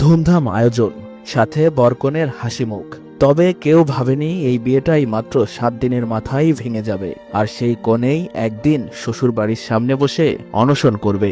ধুমধাম আয়োজন, সাথে বরকনের হাসি মুখ। তবে কেউ ভাবেনি এই বিয়েটাই মাত্র সাত দিনের মাথায় ভেঙে যাবে, আর সেই কনেই একদিন শ্বশুর বাড়ির সামনে বসে অনশন করবে।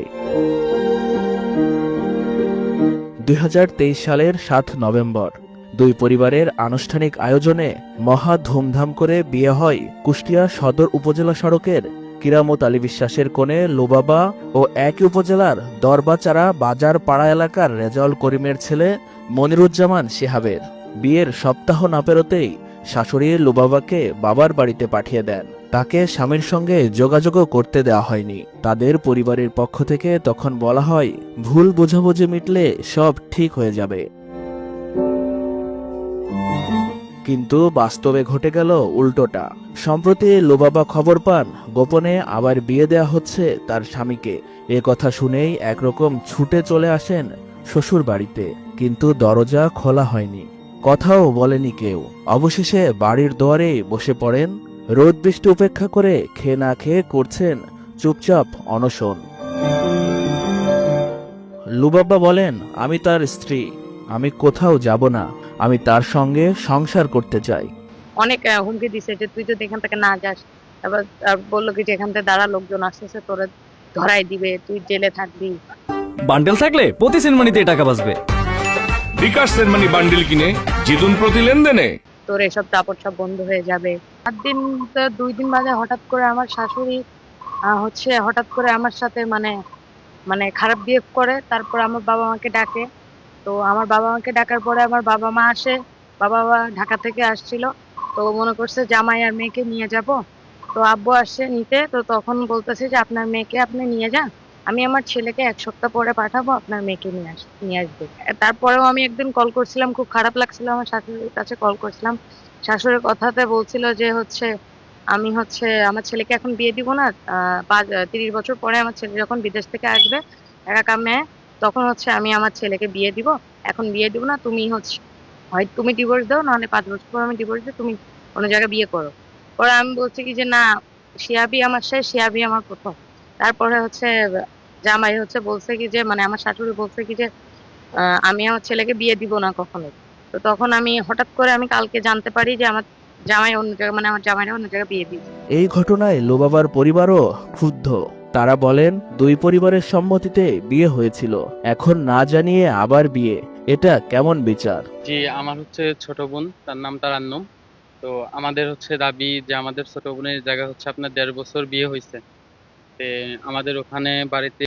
দুই হাজার তেইশ সালের সাত নভেম্বর, দুই পরিবারের আনুষ্ঠানিক আয়োজনে মহা ধুমধাম করে বিয়ে হয় কুষ্টিয়া সদর উপজেলা সড়কের কিরামত আলী বিশ্বাসের কোণে লোবাবা ও একই উপজেলার দরবাচারা বাজার পাড়া এলাকার রেজাউল করিমের ছেলে মনিরুজ্জামান শিহাবের বিয়ের সপ্তাহ না পেরোতেই শাশুড়ি লুবাবাকে বাবার বাড়িতে পাঠিয়ে দেন। তাকে স্বামীর সঙ্গে যোগাযোগও করতে দেওয়া হয়নি। তাদের পরিবারের পক্ষ থেকে তখন বলা হয়, ভুল বোঝাবুঝি মিটলে সব ঠিক হয়ে যাবে। কিন্তু বাস্তবে ঘটে গেল উল্টোটা। সম্প্রতি লোবাবা খবর পান, গোপনে আবার বিয়ে দেয়া হচ্ছে তার স্বামীকে। এ কথা শুনেই একরকম ছুটে চলে আসেন শ্বশুর বাড়িতে কিন্তু দরজা খোলা হয়নি। কথাও বলেনি কেউ। অবশেষে বাড়ির দুয়ারে বসে পড়েন, রোদ বৃষ্টি উপেক্ষা করে খেয়ে না খেয়ে করছেন চুপচাপ অনশন। লুবাব্বা বলেন, আমি তার স্ত্রী। আমি কোথাও যাব না আমি তার সঙ্গে সংসার করতে চাই। অনেক হুমকি দিছে যে তুই যদি এখান থেকে না যাস তারপর বলল কি যে এখান থেকে দাঁড়া লোকজন আসতেছে তোরে ধরাই দিবে তুই জেলে থাকবি। বান্ডেল থাকলে প্রতি সিনেমানিতে টাকা বাঁচবে। বিকাশ সেনমানি বান্ডিল কিনে জিতুন প্রতি লেনদেনে। তোর এসব দাপট সব বন্ধ হয়ে যাবে। সাত দিন তো দুই দিন বাদে হঠাৎ করে আমার শাশুড়ি আহ, হচ্ছে হঠাৎ করে আমার সাথে মানে মানে খারাপ বিহেভ করে তারপর আমার বাবা মাকে ডাকে। তো আমার বাবা মাকে ডাকার পরে আমার বাবা মা আসে, বাবা মা ঢাকা থেকে আসছিল। তো মনে করছে জামাই আর মেয়েকে নিয়ে যাব। তো আব্বু আসছে নিতে, তো তখন বলতেছে যে, আপনার মেয়েকে আপনি নিয়ে যান। আমি আমার ছেলেকে এক সপ্তাহ পরে পাঠাবো, আপনার মেয়েকে নিয়ে আস, নিয়ে আসবে। তারপরেও আমি একদিন কল করছিলাম, খুব খারাপ লাগছিল আমার শাশুড়ির কাছে কল করছিলাম। শাশুড়ির কথাতে বলছিল যে, হচ্ছে আমি হচ্ছে আমার ছেলেকে এখন বিয়ে দিব না তিরিশ বছর পরে আমার ছেলে যখন বিদেশ থেকে আসবে, একা মেয়ে তখন হচ্ছে আমি আমার ছেলেকে বিয়ে দিব। এখন বিয়ে দিব না, তুমি হচ্ছে, হয় তুমি ডিভোর্স দাও, নাহলে পাঁচ বছর পর আমি ডিভোর্স দিই তুমি অন্য জায়গায় বিয়ে করো। পরে আমি বলছি কি যে, না, শিয়াবি আমার শেষ শিয়াবি আমার প্রথম তারপরে হচ্ছে জামাই হচ্ছে বলছে কি যে মানে আমার শাশুড়ি বলছে কি যে আমি আমার ছেলেকে বিয়ে দিব না কখনো তো তখন আমি হঠাৎ করে আমি কালকে জানতে পারি যে, আমার জামাই অন্য জায়গায় মানে আমার জামাইরা অন্য জায়গায় বিয়ে দিয়েছে। এই ঘটনায় লোবাবার পরিবারও ক্ষুব্ধ। তারা বলেন, দুই পরিবারের সম্মতিতে বিয়ে হয়েছিল। এখন না জানিয়ে আবার বিয়ে। এটা কেমন বিচার? জি, আমার হচ্ছে ছোট বোন, তার নাম তারান্নম। তো আমাদের হচ্ছে দাবি যে আমাদের ছোট বোনের জায়গা হচ্ছে আপনার দেড় বছর বিয়ে হয়েছে। আমাদের ওখানে বাড়িতে